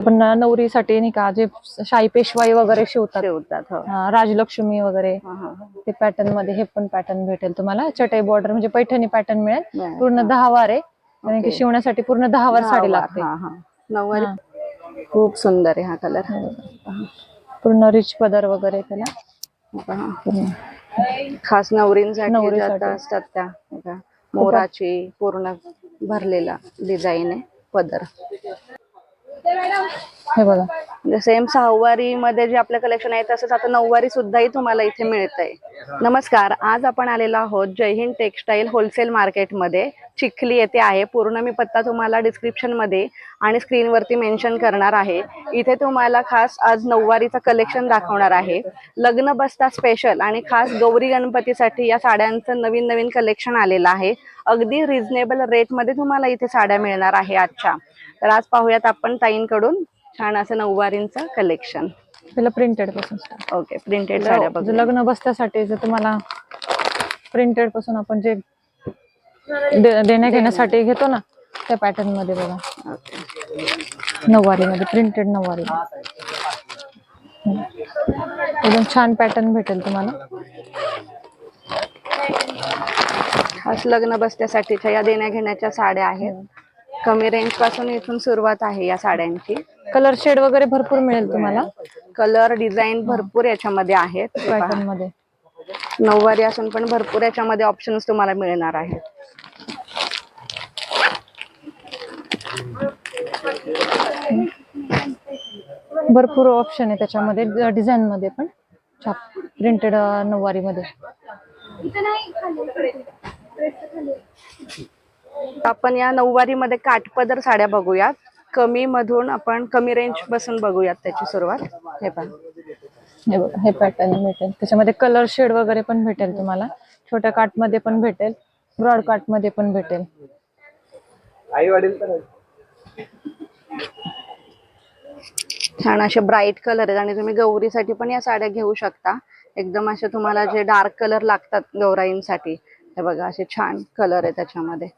पण नवरीसाठी नाही का जे शाही पेशवाई वगैरे शिवतात. ठेवतात हो. हा, राजलक्ष्मी वगैरे. हा, हा. ते पॅटर्नमध्ये हे पण पॅटर्न भेटेल तुम्हाला. चटई बॉर्डर म्हणजे पैठणी पॅटर्न मिळेल. बरं. पूर्ण दहा वार. आहे कारण की. शिवण्यासाठी पूर्ण दहा वार साडी लागते. हा, हा. नऊवारी खूप सुंदर आहे हा कलर पूर्ण रिच पदर वगैरे त्याला. पूर्ण. खास नवरींसाठी नवरीसाठी. असतात त्या बघा. मोराची पूर्ण भरलेला डिझाईन आहे पदर. हे बघा. सेम सहावारी मध्ये जे आपलं कलेक्शन आहे तसंच आता नऊवारी सुद्धाही तुम्हाला इथे मिळतंय. नमस्कार आज आपण आलेलो आहोत जय हिंद टेक्सटाईल होलसेल मार्केटमध्ये. चिखली येथे आहे. पूर्ण मी पत्ता तुम्हाला डिस्क्रिप्शनमध्ये आणि स्क्रीनवरती मेन्शन करणार आहे. इथे तुम्हाला खास आज नऊवारीचं कलेक्शन दाखवणार आहे. लग्न बसता स्पेशल आणि खास गौरी गणपतीसाठी या साड्यांचं नवीन नवीन कलेक्शन आलेलं आहे. अगदी रिझनेबल रेटमध्ये तुम्हाला इथे साड्या मिळणार आहे आजच्या. तर आज पाहूयात आपण ताईंकडून छान असं नऊवारींचं कलेक्शन त्याला प्रिंटेडपासून. ओके प्रिंटेड साड्या जर बघू लग्न बसण्यासाठी जर तुम्हाला प्रिंटेडपासून आपण जे देण्या घेण्यासाठी घेतो ना त्या पॅटर्नमध्ये बघा. नऊवारी मध्ये प्रिंटेड नऊवारी. एकदम छान पॅटर्न भेटेल तुम्हाला. खास लग्न बसण्यासाठीच्या या देण्या घेण्याच्या साड्या आहेत. कमी रेंजपासून इथून सुरुवात आहे या साड्यांची. कलर शेड वगैरे भरपूर मिळेल तुम्हाला. कलर डिझाईन भरपूर याच्यामध्ये आहेत. हे. पॅटर्नमध्ये. नऊवारी असून पण भरपूर याच्यामध्ये ऑप्शन्स तुम्हाला मिळणार आहेत. भरपूर ऑप्शन आहे त्याच्यामध्ये डिझाईन मध्ये पण. छाप प्रिंटेड नऊवारी मध्ये आपण या नऊवारी मध्ये काठपदर साड्या बघूयात. कमी मधून आपण कमी रेंजपासून बघूयात त्याची सुरुवात. हे पण हे बघा हे पॅटर्न भेटेल. त्याच्यामध्ये कलर शेड वगैरे पण भेटेल तुम्हाला. छोट्या काटमध्ये पण भेटेल. ब्रॉड काटमध्ये पण भेटेल. छान असे ब्राईट कलर आहेत आणि तुम्ही गौरीसाठी पण या साड्या घेऊ शकता. एकदम असे तुम्हाला जे डार्क कलर लागतात गौराईंसाठी. हे बघा असे छान कलर आहे त्याच्यामध्ये.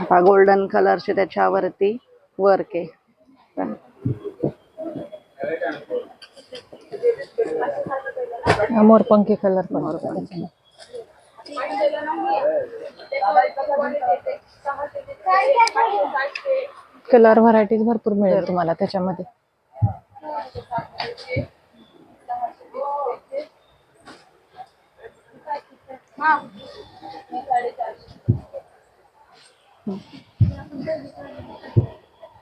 आता गोल्डन कलरचे त्याच्यावरती वर्क आहे. हा मोरपंखी कलर पण. कलर व्हरायटीज भरपूर मिळेल तुम्हाला त्याच्यामध्ये.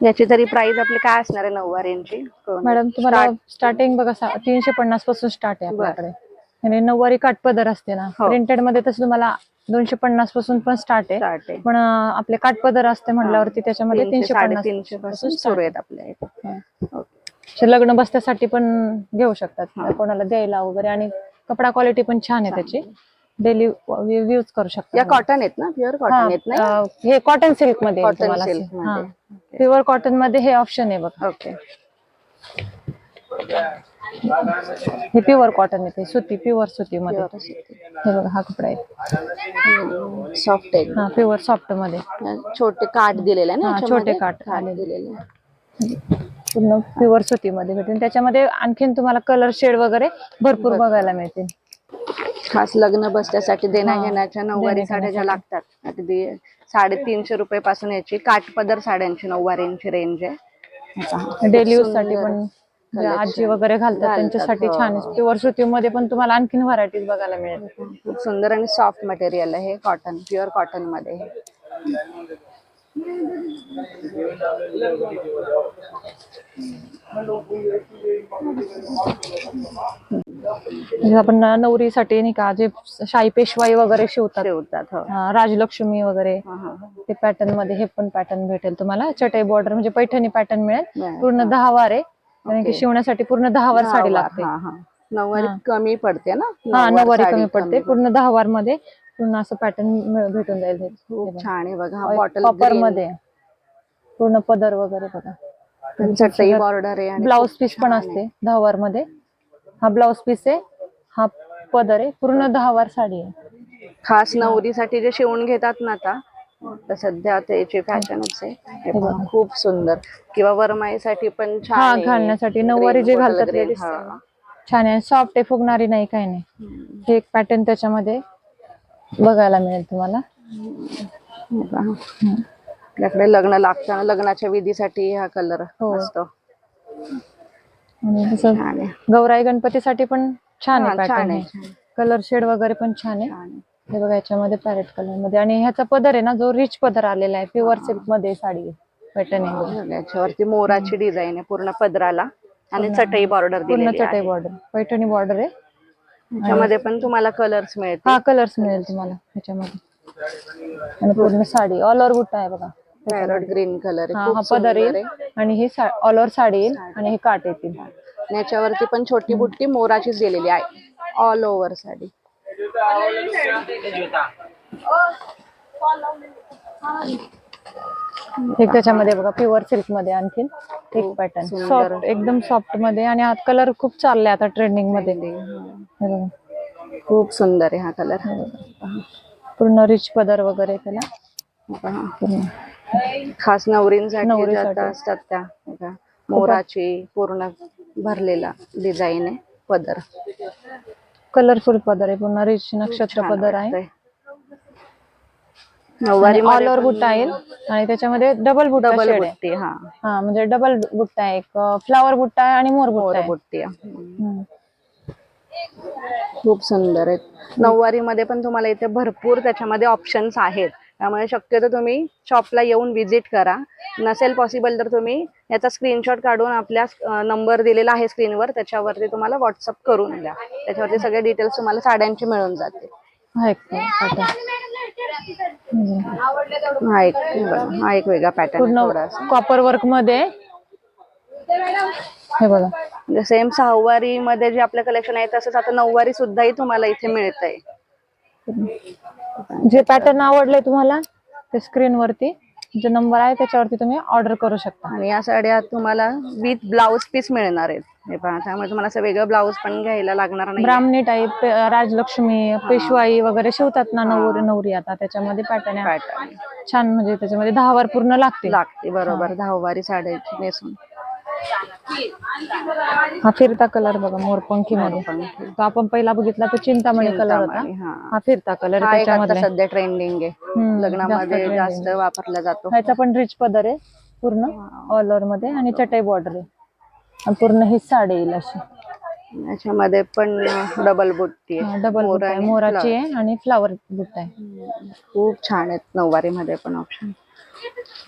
याची तरी प्राइस आपली काय असणार आहे नऊवारींची मॅडम तुम्हाला स्टार्टिंग बघा सा- तीनशे पन्नासपासून स्टार्ट आहे बरं. आपल्याकडे. आणि नऊवारी काठपदर असते ना. हो. प्रिंटेडमध्ये तसं तुम्हाला दोनशे पन्नासपासून पण स्टार्ट आहे. स्टार्ट आहे. पण अं, आपले काठपदर असते म्हटल्यावरती त्याच्यामध्ये तीनशे तीनशे पन्नास साडेतीनशे पासून सुरू आहेत आपल्या इथे हा. असे लग्न बसण्यासाठी पण घेऊ शकतात. कोणाला द्यायला वगैरे आणि कपडा क्वालिटी पण छान आहे त्याची. डेली यूज करू शकता या कॉटन आहेत ना? प्युअर कॉटन आहेत अं, हे कॉटन सिल्कमध्ये Cotton silk असे. मध्ये. प्युअर कॉटनमध्ये हे ऑप्शन आहे बघा. ओके हे प्युअर कॉटन येते सुती प्युअर सुती. मध्ये हे बघा हा कपडा आहे. सॉफ्ट आहे. हा प्युअर सॉफ्टमध्ये. छोटे काठ दिलेले आहे ना हा, याच्यामध्ये? छोटे काठ आलेले. दिलेले. पूर्ण प्युअर सुती मध्ये भेटेल. त्याच्यामध्ये आणखीन तुम्हाला कलर शेड वगैरे भरपूर. बघायला मिळतील. खास लग्न बसण्यासाठी देण्या घेण्याच्या नऊवारी साड्या ज्या लागतात अगदी साडेतीनशे रुपये पासून याची काठपदर साड्यांची नऊवारींची रेंज आहे. डेली यूजसाठी पण जे आजी वगैरे घालतात त्यांच्यासाठी हो. छान प्युअर सुती मध्ये पण तुम्हाला आणखीन व्हरायटीज बघायला मिळेल. खूप सुंदर आणि सॉफ्ट मटेरियल आहे कॉटन प्युअर कॉटनमध्ये हे. म्हणजे आपण नवरीसाठी नाही का जे शाही पेशवाई वगैरे शिवतात. ठेवतात हो. राजलक्ष्मी वगैरे. ते पॅटर्नमध्ये हे पण पॅटर्न भेटेल तुम्हाला. चटई बॉर्डर म्हणजे पैठणी पॅटर्न मिळेल. बरं. पूर्ण दहा वार आहे. कारण की. शिवण्यासाठी पूर्ण दहा वार साडी लागते. हा, हा. नऊवारी हा. कमी पडते ना? हा नऊवार नऊवारी साडी कमी पडते. पूर्ण दहा वारमध्ये पूर्ण असं पॅटर्न भेटून जाईल. खूप. छान आहे बघा. बॉटल कॉपरमध्ये. पूर्ण पदर वगैरे बघा. चटई बॉर्डर आहे खूप पीस पण. असते दहा वारमध्ये हा ब्लाउज पीस आहे हा पदर आहे पूर्ण दहा वार साडी आहे. खास नवरीसाठी जे शिवून घेतात ना आता आता सध्या त्याची फॅशनच आहे खूप सुंदर. किंवा वरमाईसाठी पण छान. घालण्यासाठी. नऊवारी जे घालतात. छान आहे. सॉफ्ट आहे फुगणारी नाही काही नाही. हे एक पॅटर्न त्याच्यामध्ये बघायला मिळेल तुम्हाला. आपल्याकडे लग्न लागताना लग्नाच्या विधीसाठी हा कलर हो. असतो. आणि जसं छान आहे. गौराई गणपतीसाठी पण छान हा, आहे छान पॅटर्न आहे, आहे. छान आहे. कलर शेड वगैरे पण छान आहे. छान आहे. हे बघा याच्यामध्ये पॅरेट कलरमध्ये. आणि ह्याचा पदर आहे ना जो रिच पदर आलेला आहे प्युअर सिल्कमध्ये साडी पॅटर्न आहे. बघा. याच्यावरती मोराची डिझाईन आहे पूर्ण पदराला. आणि चटई बॉर्डर पूर्ण दिलेली चटई आहे. बॉर्डर पैठणी बॉर्डर आहे. त्याच्यामध्ये पण तुम्हाला कलर्स मिळतील. हा कलर्स मिळेल तुम्हाला ह्याच्यामध्ये आणि पूर्ण साडी. ऑल ओव्हर बुट्टा आहे बघा. पॅरोट ग्रीन कलर आहे. हा खूप पदर सुंदर येईल आणि ही ऑल ओव्हर साडी येईल आणि हे काट येतील. आणि याच्यावरती पण छोटी बुट्टी मोराचीच दिलेली आहे. All over sari. एक त्याच्यामध्ये बघा प्युअर सिल्कमध्ये आणखीन एक पॅटर्न सुंदर. सॉफ्ट एकदम सॉफ्टमध्ये. आणि हा कलर खूप चाललाय आता ट्रेंडिंगमध्ये. हे. बघा. खूप सुंदर आहे हा कलर पूर्ण रिच पदर वगैरे त्याला. पूर्ण. खास नवरींसाठी असतात त्या. मोराची पूर्ण भरलेला डिझाईन आहे पदर. कलरफुल पदर आहे पूर्ण रिच नक्षत्र पदर आहे. नऊवारी ऑल ओव्हर बुट्टा येईल. आणि त्याच्यामध्ये डबल बुट्टा डबल बुट्टी हा. हा म्हणजे डबल बुट्टा आहे. एक फ्लावर बुट्टा आहे आणि मोर बुट्टा मोर बुट्टी. खूप सुंदर आहेत. नऊवारी मध्ये पण तुम्हाला इथे भरपूर त्याच्यामध्ये ऑप्शन्स आहेत. त्यामुळे शक्यतो तुम्ही शॉपला येऊन व्हिजिट करा. नसेल पॉसिबल तर तुम्ही याचा स्क्रीनशॉट काढून आपल्या नंबर दिलेला आहे स्क्रीनवर त्याच्यावरती तुम्हाला व्हॉट्सअप करून द्या. त्याच्यावरती सगळे डिटेल्स तुम्हाला साड्यांची मिळून जातील. हा एक. हा हा वेगळा पॅटर्न कॉपर वर्कमध्ये? हे बघा. म्हणजे सेम सहावारी मध्ये जे आपलं कलेक्शन आहे तसंच आता नऊवारी सुद्धाही तुम्हाला इथे मिळत आहे जे पॅटर्न आवडले तुम्हाला ते स्क्रीन वरती जो नंबर आहे त्याच्यावरती तुम्ही ऑर्डर करू शकता. आणि या साड्या तुम्हाला विथ ब्लाउज पीस मिळणार आहेत. हे पहा त्यामुळे तुम्हाला असं वेगळं ब्लाउज पण घ्यायला लागणार नाही. ब्राह्मणी टाईप राजलक्ष्मी पेशवाई वगैरे शिवतात ना नवरी नवरी आता त्याच्यामध्ये पॅटर्न आहे. पॅटर्न छान म्हणजे त्याच्यामध्ये दहा वर पूर्ण लागते लागते बरोबर दहावारी साड्याची नेसून. हा फिरता कलर बघा मोरपंखी मध्ये मोरपंखी. तो आपण पहिला बघितला तो चिंतामणी कलर होता. हा. फिरता कलर हा एक आता त्याच्यामध्ये सध्या ट्रेंडिंग आहे. लग्नामध्ये जास्त जास्त वापरला जातो. ह्याचा पण रिच पदर आहे पूर्ण ऑल ओव्हरमध्ये. आणि चटई बॉर्डर आहे. आणि पूर्ण ही साडी येईल अशी. याच्यामध्ये पण डबल बुट्टी आहे. डबल मोर बुट्टा आहे. आणि मोराची आहे आणि फ्लावर बुट्टा आहे. खूप छान आहेत नऊवारी मध्ये पण ऑप्शन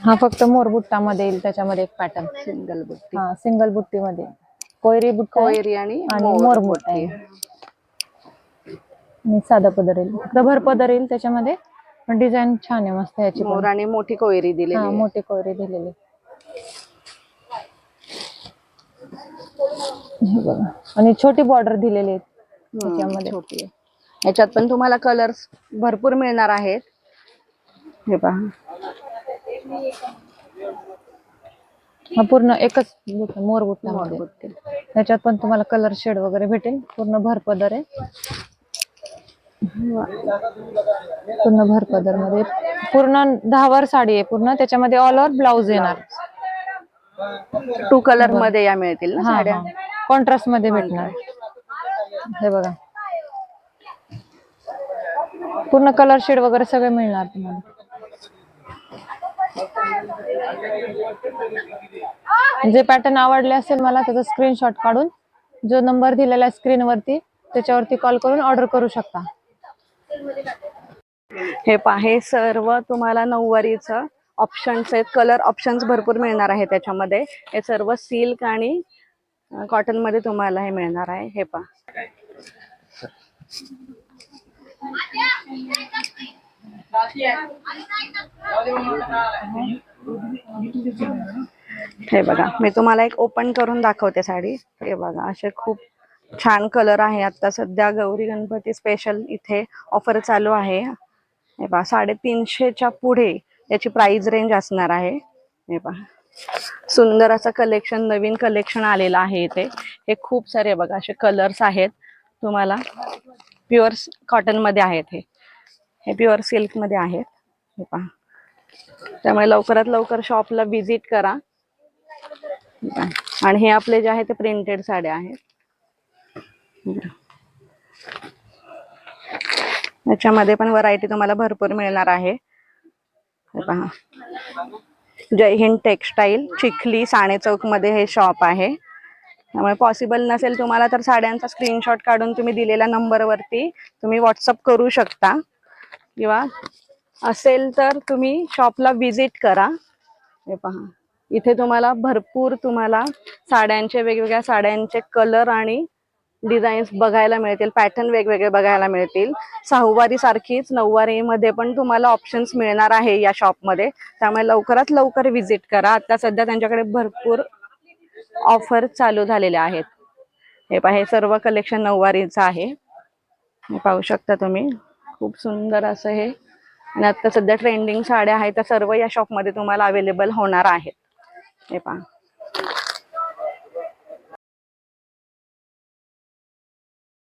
हा फक्त मोर बुट्टा मध्ये येईल त्याच्यामध्ये एक पॅटर्न सिंगल बुट्टी. हा सिंगल बुट्टी मध्ये कोयरी आहे कोयरी आणि आणि मोर मोर बुट्टा. बुट्टी आहे आणि साधा पदर येईल. फक्त भर पदर येईल त्याच्यामध्ये पण डिझाईन छान आहे मस्त याची मोर आणि मोठी कोयरी दिलेली हा. मोठी कोयरी दिलेली. हे बघा. आणि छोटी बॉर्डर दिलेली आहे त्याच्यामध्ये. छोटी आहे. याच्यात पण तुम्हाला कलर्स भरपूर मिळणार आहेत. हे पहा. हा पूर्ण एकच बुट्टा मोर बुट्टा त्याच्यात पण तुम्हाला कलर शेड वगैरे भेटेल. पूर्ण भर पदर आहे. पूर्ण भर पदरमध्ये पूर्ण दहावर साडी आहे पूर्ण. त्याच्यामध्ये ऑल ओव्हर ब्लाउज येणार. टू कलरमध्ये या मिळतील ना कॉन्ट्रास्टमध्ये भेटणार. हे बघा. पूर्ण कलर शेड वगैरे सगळे मिळणार तुम्हाला. जे पॅटर्न आवडले असेल मला त्याचा स्क्रीनशॉट काढून जो नंबर दिलेला आहे स्क्रीन वरती त्याच्यावरती कॉल करून ऑर्डर करू शकता. हे पहा हे सर्व तुम्हाला नऊवारीचं ऑप्शन्स आहेत. कलर ऑप्शन्स भरपूर मिळणार आहे त्याच्यामध्ये. हे सर्व सिल्क आणि कॉटनमध्ये तुम्हाला हे मिळणार आहे. हे पहा. हे बघा मी तुम्हाला एक ओपन करून दाखवते साडी. हे बघा असे खूप छान कलर आहे. आता सध्या गौरी गणपती स्पेशल इथे ऑफर चालू आहे. हे पहा साडेतीनशेच्या पुढे याची प्राइस रेंज असणार आहे. हे पहा सुंदर असं कलेक्शन नवीन कलेक्शन आलेलं आहे इथे. हे खूप सारे बघा असे कलर्स आहेत. तुम्हाला प्युअर कॉटनमध्ये आहेत हे. हे प्युअर सिल्कमध्ये आहेत. हे पहा. त्यामुळे लवकरात लवकर शॉपला व्हिजिट करा. आणि हे आपले जे आहे ते प्रिंटेड साड्या आहेत. याच्यामध्ये पण व्हरायटी तुम्हाला भरपूर मिळणार आहे. हे पहा. जय हिंद टेक्सटाईल चिखली साणे चौकमध्ये हे शॉप आहे. त्यामुळे पॉसिबल नसेल तुम्हाला तर साड्यांचा स्क्रीनशॉट काढून तुम्ही दिलेल्या नंबरवरती तुम्ही व्हॉट्सअप करू शकता. किंवा असेल तर तुम्ही शॉपला व्हिजिट करा. हे पहा. इथे तुम्हाला भरपूर तुम्हाला साड्यांचे वेगवेगळ्या साड्यांचे कलर आणि डिझाईन्स बघायला मिळतील. पॅटर्न वेगवेगळे बघायला मिळतील. सहावारी सारखीच नऊवारीमध्ये पण तुम्हाला ऑप्शन्स मिळणार आहे या शॉपमध्ये त्यामुळे लवकरात लवकर व्हिजिट करा. आता सध्या त्यांच्याकडे भरपूर ऑफर चालू झालेल्या आहेत. हे पहा हे सर्व कलेक्शन नऊवारीचं आहे. हे पाहू शकता तुम्ही. खूप सुंदर असं हे. आणि आता सध्या ट्रेंडिंग साड्या आहेत त्या सर्व या शॉपमध्ये तुम्हाला अवेलेबल होणार आहेत. हे पहा.